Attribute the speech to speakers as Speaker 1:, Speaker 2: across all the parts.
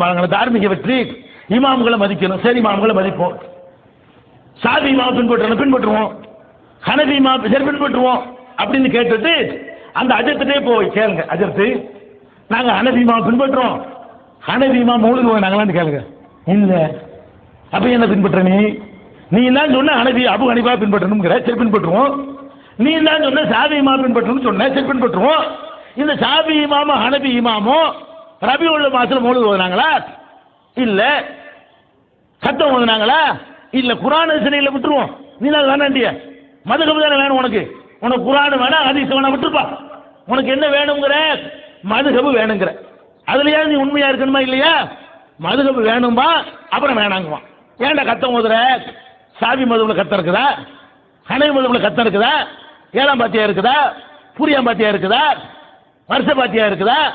Speaker 1: மதங்களை தார்மீக வெற்றி. இமாம்களை மதிக்கணும். சரி இமாம்களை மதிப்போம். சாதி இமாவை பின்பற்றணும் பின்பற்றுவோம். ஹனபி இமாம் சரி பின்பற்றுவோம். அப்படின்னு கேட்டுட்டு அந்த அஜத்துட்டே போய் கேளுங்க அஜத்து நாங்கள் ஹனவி இமாவை பின்பற்றுறோம் ஹனவி இமா மூணுக்கு நாங்களான்னு கேளுங்க. இல்லை. அப்ப என்ன பின்பற்ற நீ? நீ தான் சொன்ன அனவி அபு ஹனிபா பின்பற்றணுங்கிற சரி பின்பற்றுவோம். நீ தான் சொன்ன சாதி இமா பின்பற்றணும்னு சொன்ன. சரி பின்பற்றுவோம். இந்த சாபி இமாமோ ஹனபி இமாமோ ரபி உள்ள மாசத்துல மூணு ஓதுனாங்களா? இல்ல. சத்தம் ஓதுனாங்களா? இல்ல குரான் சிலையில விட்டுருவோம். நீ தான் வேணாண்டிய மதுகம் தானே வேணும் உனக்கு. உனக்கு குரான் வேணாம் ஹதீஸ் வேணாம் விட்டுருப்பா. உனக்கு என்ன வேணுங்கிற? மதுகபு வேணுங்கிற. அதுலயா நீ உண்மையா இருக்கணுமா இல்லையா? மதுகபு வேணும்பா அப்புறம் வேணாங்குவான். ஏன்டா கத்தம் ஓதுற? சாவி மதுவில் கத்தம் இருக்குதா? ஹனை மதுவில் கத்தம் இருக்குதா? ஏழாம் பாத்தியா இருக்குதா? பூரியாம் பாத்தியா இருக்குதா? வருஷ பாத்தியா இருக்குதா?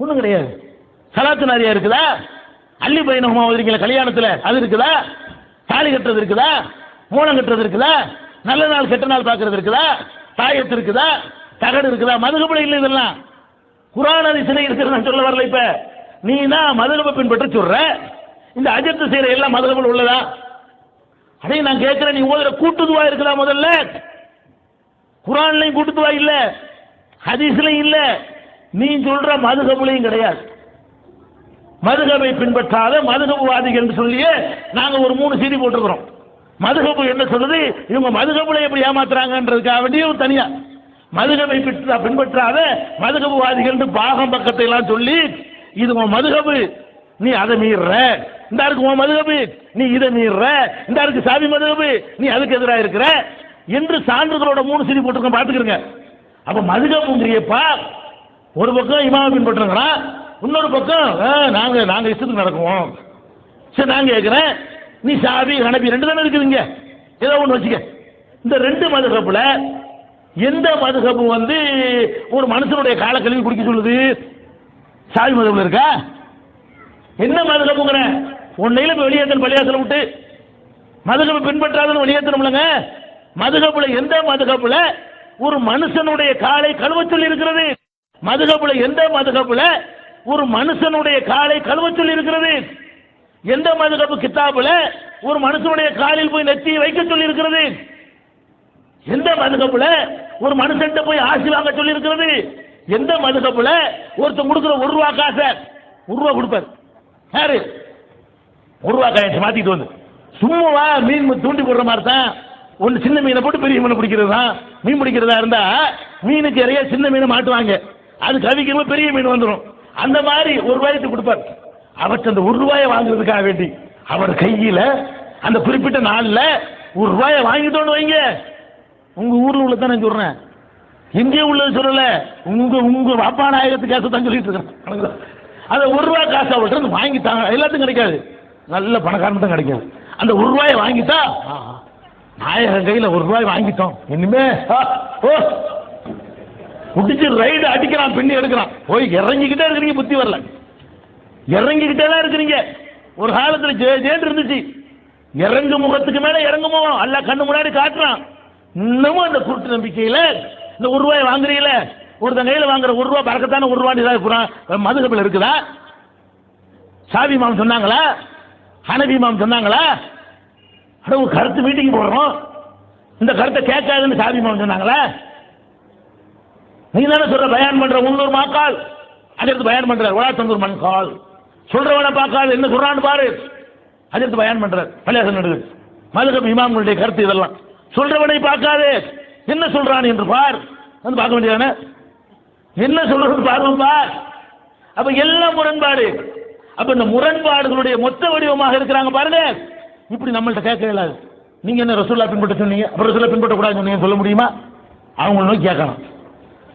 Speaker 1: ஒன்றும் கிடையாது. சலாத்து நிறையா இருக்குதா? அள்ளி பயணமா ஓதுறீங்களா கல்யாணத்துல அது இருக்குதா? தாலி கட்டுறது இருக்குதா? மூலம் கட்டுறது இருக்குதா? நல்ல நாள் கெட்ட நாள் பார்க்கறது இருக்குதா? தாயத்து இருக்குதா? தகடு இருக்குதா? மதுகப்பட இல்லை இதெல்லாம். குரான் சிலை இருக்கிறது நான் சொல்ல வரல இப்ப. நீ தான் மதுகப பின்பற்ற சொல்ற? இந்த அஜத்து செய்யற எல்லாம் மதுகபல் உள்ளதா? அடே நான் கேட்கிறேன் நீ ஓதுற கூட்டுதுவா இருக்குதா முதல்ல? குரான்லையும் கூட்டுதுவா இல்ல. ஹதீஸ்லையும் இல்லை. நீ சொல்ற மதுகபுலையும் கிடையாது. மதுகபை பின்பற்றாத மதுகபுவாதிகள் என்று சொல்லியே நாங்க ஒரு மூணு செய்தி போட்டிருக்கிறோம் மதுகபு என்ன சொல்றது இவங்க மதுகபுல எப்படி ஏமாத்துறாங்கன்றதுக்காக வேண்டியும் தனியா. மதுகபை பின்பற்றாத மதுகபுவாதிகள் என்று பாகம் பக்கத்தை எல்லாம் சொல்லி இது உன் மதுகபு நீ அதை மீற இந்த இருக்கு உன் மதுகபு நீ இதை மீற இந்த இருக்கு சாமி மதுகபு நீ அதுக்கு எதிராக இருக்கிற. என்று சான்றுகளோட மூணு செய்தி போட்டிருக்கோம் பார்த்துக்கிறங்க அப்ப மதுகபுங்கிறியப்பா ஒரு பக்கம் இமாம பின்பற்றுங்களா இன்னொரு பக்கம் ஆ, நாங்க நாங்க இஷ்டத்துக்கு நடக்குவோம். சரி நான் கேட்கிறேன் நீ சாபி ஹனபி ரெண்டு தானே இருக்குதுங்க. ஏதோ ஒன்று வச்சுக்க. இந்த ரெண்டு மதுகப்புல எந்த மதுகப்பு வந்து ஒரு மனுஷனுடைய காலக்கழிவு கழுவி குடிக்க சொல்லுது? சாவி மதுகப்புல இருக்கா? என்ன மதுகப்புங்கிற உன்னையில இப்போ வெளியேற்றல் பள்ளியாசல விட்டு மதுகப்பு பின்பற்றாதன்னு வெளியேற்றணும்லங்க மதுகப்புல எந்த மதுகப்புல ஒரு மனுஷனுடைய காலை கழுவச் சொல்லி இருக்கிறது மதுகப்புல எந்த மதுகப்புல ஒரு மனுஷனுடைய காலை கழுவ சொல்லி இருக்கிறது. எந்த மதுகப்பு கித்தாபுல? ஒரு மனுஷனுடைய காலில் போய் நெத்தி வைக்க சொல்லி இருக்கிறது. எந்த மதுகப்புல ஒரு மனுஷன்ட்ட போய் ஆசி வாங்க சொல்லி இருக்கிறது. எந்த மதுகப்புல ஒருத்தன் கொடுக்குற ஒரு ரூபா காசை ஒரு ரூபா கொடுப்பார். யாரு? ஒரு ரூபா காசை மாத்திட்டு வந்து. சும்மாவா மீன் தூண்டி போடுற மாதிரி தான். ஒன்று சின்ன மீனை போட்டு பெரிய மீனை பிடிக்கிறது தான். மீன் பிடிக்கிறதா இருந்தா மீனுக்கு இறைய சின்ன மீனை மாட்டுவாங்க. அது கவிக்கும்போது பெரிய மீன் வந்துடும் அந்த மாதிரி ஒரு ரூபாய்க்கு கொடுப்பார். அவற்றை அந்த ஒரு ரூபாயை வாங்குறதுக்காக வேண்டி அவர் கையில் அந்த குறிப்பிட்ட நாளில் ஒரு ரூபாயை வாங்கிட்டோன்னு வைங்க. உங்க ஊர்ல உள்ள தான் நான் சொல்றேன். எங்கே உள்ளது சொல்லல. உங்க உங்க வாப்பா நாயகத்து காசு தான் சொல்லிட்டு இருக்கேன். அந்த ஒரு ரூபா காசு அவர்கிட்ட வாங்கி வாங்கிட்டாங்க. எல்லாத்துக்கும் கிடைக்காது. நல்ல பணக்காரன் தான் கிடைக்காது. அந்த ஒரு ரூபாயை வாங்கிட்டா நாயகன் கையில ஒரு ரூபாய் வாங்கிட்டோம். இனிமே ஓ முடிச்சு ரைடு அடிக்கிறான் பின்னி எடுக்கிறான். போய் இறங்கிக்கிட்டே இருக்கிறீங்க புத்தி வரல. இறங்கிக்கிட்டே தான் இருக்கிறீங்க. ஒரு காலத்தில் ஜே ஜேன்னு இருந்துச்சு. இறங்கு முகத்துக்கு மேலே இறங்குமோ? அல்ல கண்ணு முன்னாடி காட்டுறான். இன்னமும் அந்த குருட்டு நம்பிக்கையில் இந்த ஒரு ரூபாய் வாங்குறீங்கள? ஒருத்தன் கையில வாங்குற ஒரு ரூபா பறக்கத்தான ஒரு ரூபான்னு ஏதாவது மதுகப்பில் இருக்குதா? சாவி மாம் சொன்னாங்களா? ஹனபி மாம் சொன்னாங்களா? அட ஒரு கருத்து மீட்டிங் போடுறோம். இந்த கருத்தை கேட்காதுன்னு சாவி மாம் சொன்னாங்களா? நீ தானே சொல்ற பயன் பண்ற உள்ளூர் மாக்கால்? அதற்கு பயன் பண்றார். வளாத்தந்தூர் தந்தூர் மண்கால். சொல்றவனை பார்க்காது. என்ன சொல்றான்னு பாரு. அதற்கு பயன் பண்றார். பள்ளியாசன் நடுவர் மதுகம் இமாம்களுடைய கருத்து இதெல்லாம். சொல்றவனை பார்க்காது. என்ன சொல்றான் என்று பார். வந்து பார்க்க வேண்டியதானே? என்ன சொல்றது பாருங்க பார். அப்ப எல்லாம் முரண்பாடு. அப்ப இந்த முரண்பாடுகளுடைய மொத்த வடிவமாக இருக்கிறாங்க பாருங்க. இப்படி நம்மள்ட்ட கேட்க இயலாது நீங்க என்ன ரசூல்லா பின்பற்ற சொன்னீங்க? அப்ப ரசூல்லா பின்பற்றக்கூடாதுன்னு சொன்னீங்க சொல்ல முடியுமா? அவங்கள நோக்கி கேட்கணும்.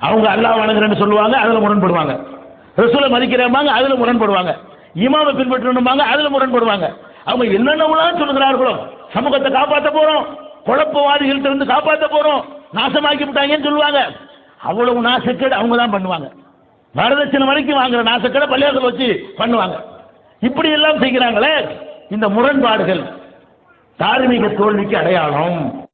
Speaker 1: அவங்க அல்லாஹ் வணங்குறேன்னு சொல்லுவாங்க அதில் முரண்படுவாங்க. ரசூலை மதிக்கிறேம்பாங்க அதில் முரண்படுவாங்க. இமாமை பின்பற்றணும்பாங்க அதில் முரண்படுவாங்க. அவங்க என்னென்னலாம் சொல்லுகிறார்களோ சமூகத்தை காப்பாற்ற போகிறோம் குழப்பவாதிகள்கிட்ட இருந்து காப்பாற்ற போகிறோம் நாசமாக்கி விட்டாங்கன்னு சொல்லுவாங்க. அவ்வளவு நாசக்கேடு அவங்க தான் பண்ணுவாங்க. வரதட்சணை வரைக்கும் வாங்குற நாசக்கேடை பள்ளியாசல் வச்சு பண்ணுவாங்க. இப்படி எல்லாம் செய்கிறாங்களே இந்த முரண்பாடுகள் தார்மீக தோல்விக்கு அடையாளம்.